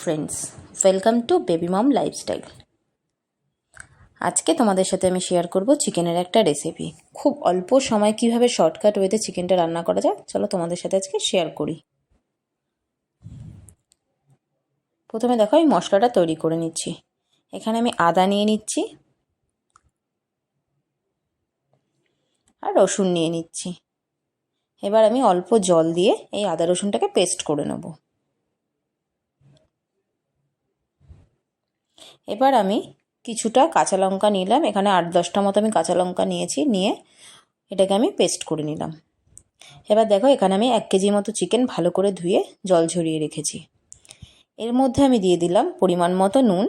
Friends welcome to baby mom lifestyle আজকে তোমাদের সাথে আমি শেয়ার করব চিকেনের একটা রেসিপি খুব অল্প সময় কীভাবে শর্টকাট ওয়েতে চিকেনটা রান্না করা যায়, চলো তোমাদের সাথে আজকে শেয়ার করি। প্রথমে দেখো, আমি মশলাটা তৈরি করে নিচ্ছি। এখানে আমি আদা নিয়ে নিচ্ছি। আর রসুন নিয়ে নিচ্ছি। এবার আমি অল্প জল দিয়ে এই আদা রসুনটাকে পেস্ট করে নেব। এবার আমি কিছুটা কাঁচা লঙ্কা নিলাম। এখানে আট দশটা মতো আমি কাঁচা লঙ্কা নিয়েছি, নিয়ে এটাকে আমি পেস্ট করে নিলাম। এবার দেখো, এখানে আমি এক কেজি মতো চিকেন ভালো করে ধুয়ে জল ঝরিয়ে রেখেছি। এর মধ্যে আমি দিয়ে দিলাম পরিমাণ মতো নুন।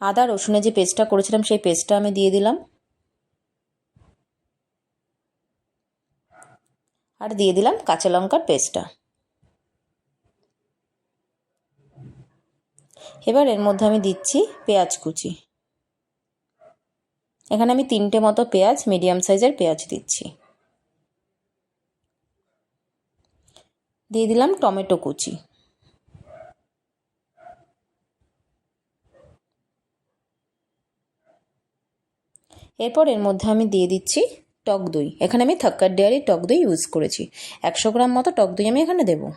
আদা, রসুনে যে পেস্টটা করেছিলাম, সেই পেস্টটা আমি দিয়ে দিলাম। আর দিয়ে দিলাম কাঁচা লঙ্কার পেস্টটা এবার এর মধ্যে আমি দিচ্ছি পেঁয়াজ কুচি। এখানে আমি তিনটে মতো পেঁয়াজ, মিডিয়াম সাইজের পেঁয়াজ দিচ্ছি। দিয়ে দিলাম টমেটো কুচি। এরপর এর মধ্যে আমি দিয়ে দিচ্ছি টক দই। এখানে আমি থাক্কার ডেয়ারি টক দই ইউজ করেছি। একশো গ্রাম মতো টক দই আমি এখানে দেবো।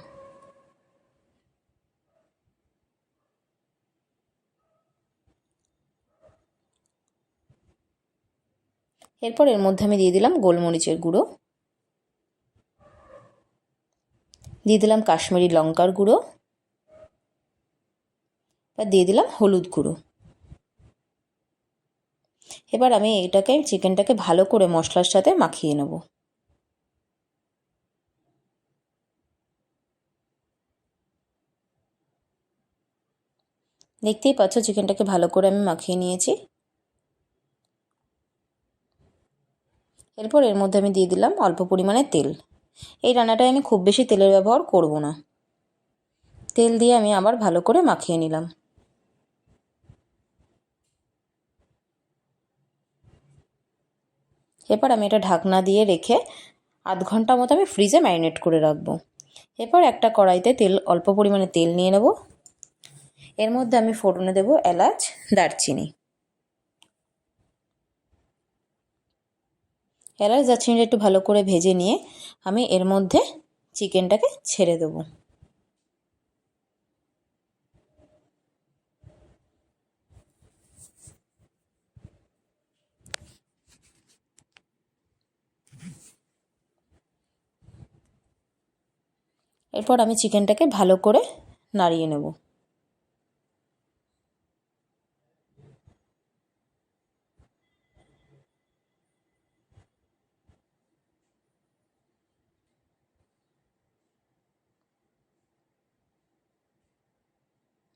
এরপর এর মধ্যে আমি দিয়ে দিলাম গোলমরিচের গুঁড়ো। দিয়ে দিলাম কাশ্মীরি লঙ্কার গুঁড়ো। আর দিয়ে দিলাম হলুদ গুঁড়ো। এবার আমি এটাকে, চিকেনটাকে ভালো করে মশলার সাথে মাখিয়ে নেব। দেখতেই পাচ্ছ, চিকেনটাকে ভালো করে আমি মাখিয়ে নিয়েছি। এরপর এর মধ্যে আমি দিয়ে দিলাম অল্প পরিমাণে তেল। এই রান্নাটায় আমি খুব বেশি তেলের ব্যবহার করব না। তেল দিয়ে আমি আবার ভালো করে মাখিয়ে নিলাম। এরপর আমি এটা ঢাকনা দিয়ে রেখে আধ ঘণ্টা মতো আমি ফ্রিজে ম্যারিনেট করে রাখব। এরপর একটা কড়াইতে তেল, অল্প পরিমাণে তেল নিয়ে নেব। এর মধ্যে আমি ফোড়নে দেবো এলাচ, দারচিনি। এলাচ দারচিনিটা একটু ভালো করে ভেজে নিয়ে, আমি এর মধ্যে চিকেনটাকে ছেড়ে দেবো। এরপর আমি চিকেনটাকে ভালো করে নাড়িয়ে নেব।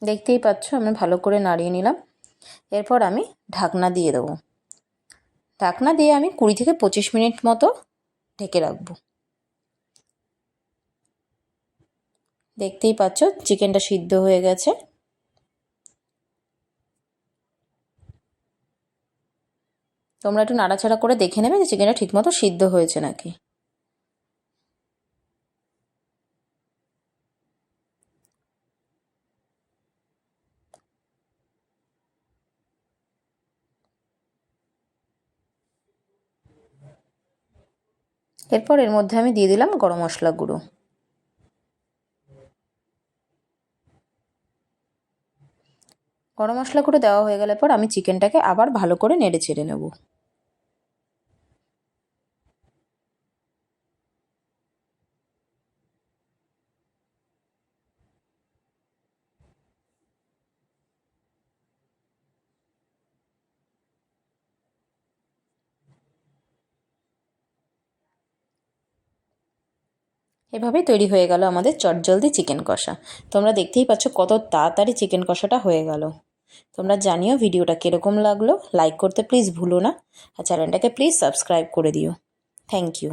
দেখতেই পাচ্ছ, আমি ভালো করে নাড়িয়ে নিলাম। এরপর আমি ঢাকনা দিয়ে দেবো। ঢাকনা দিয়ে আমি কুড়ি থেকে পঁচিশ মিনিট মতো ঢেকে রাখব। দেখতেই পাচ্ছ, চিকেনটা সিদ্ধ হয়ে গেছে। তোমরা একটু নাড়াচাড়া করে দেখে নেবে যে চিকেনটা ঠিকমতো সিদ্ধ হয়েছে নাকি। এরপর এর মধ্যে আমি দিয়ে দিলাম গরম মশলা গুঁড়ো। গরম মশলা গুঁড়ো দেওয়া হয়ে গেলে পর আমি চিকেনটাকে আবার ভালো করে নেড়ে ছেড়ে নেব। এভাবেই তৈরি হয়ে গেল আমাদের চটজলদি চিকেন কষা। তোমরা দেখতেই পাচ্ছ কত তাড়াতাড়ি চিকেন কষাটা হয়ে গেল। তোমরা জানিও ভিডিওটা কীরকম লাগল। লাইক করতে প্লিজ ভুলো না। আর চ্যানেলটাকে প্লিজ সাবস্ক্রাইব করে দিও। Thank you